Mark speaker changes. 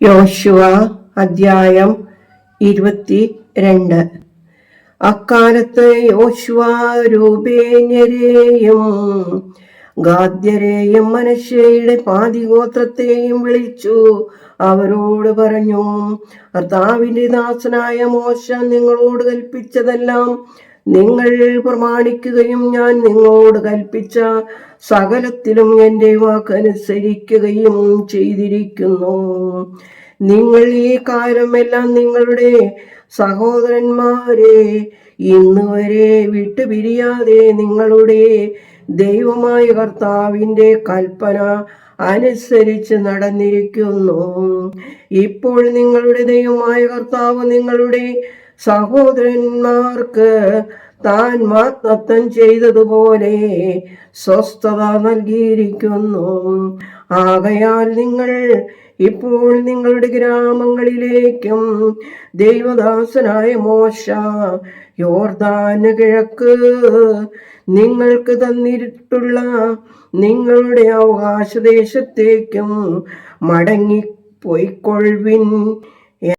Speaker 1: യോശുവ അധ്യായം ഇരുപത്തി രണ്ട് അക്കാലത്ത് യോശുവ രൂപേന്യരെയും ഗാദ്യരെയും മനുഷ്യയുടെ പാതിഗോത്രത്തെയും വിളിച്ചു. അവരോട് പറഞ്ഞു കർത്താവിന്റെ ദാസനായ മോശ നിങ്ങളോട് കൽപ്പിച്ചതെല്ലാം നിങ്ങൾ പ്രമാണിക്കുകയും ഞാൻ നിങ്ങളോട് കൽപ്പിച്ച സകലത്തിലും എന്റെ വാക്കനുസരിക്കുകയും ചെയ്തിരിക്കുന്നു. നിങ്ങൾ ഈ കാര്യമെല്ലാം നിങ്ങളുടെ സഹോദരന്മാരെ ഇന്ന് വരെ വിട്ടുപിരിയാതെ നിങ്ങളുടെ ദൈവമായ കർത്താവിന്റെ കൽപ്പന അനുസരിച്ച് നടന്നിരിക്കുന്നു. ഇപ്പോൾ നിങ്ങളുടെ ദൈവമായ കർത്താവ് നിങ്ങളുടെ സഹോദരന്മാർക്ക് താൻ വാഗ്ദത്തം ചെയ്തതുപോലെ സ്വസ്ഥത നൽകിയിരിക്കുന്നു. ആകയാൽ നിങ്ങൾ ഇപ്പോൾ നിങ്ങളുടെ ഗ്രാമങ്ങളിലേക്കും ദൈവദാസനായ മോശ യോർദാന കിഴക്ക് നിങ്ങൾക്ക് തന്നിട്ടുള്ള നിങ്ങളുടെ അവകാശദേശത്തേക്കും മടങ്ങി പോയിക്കൊള്ളുവിൻ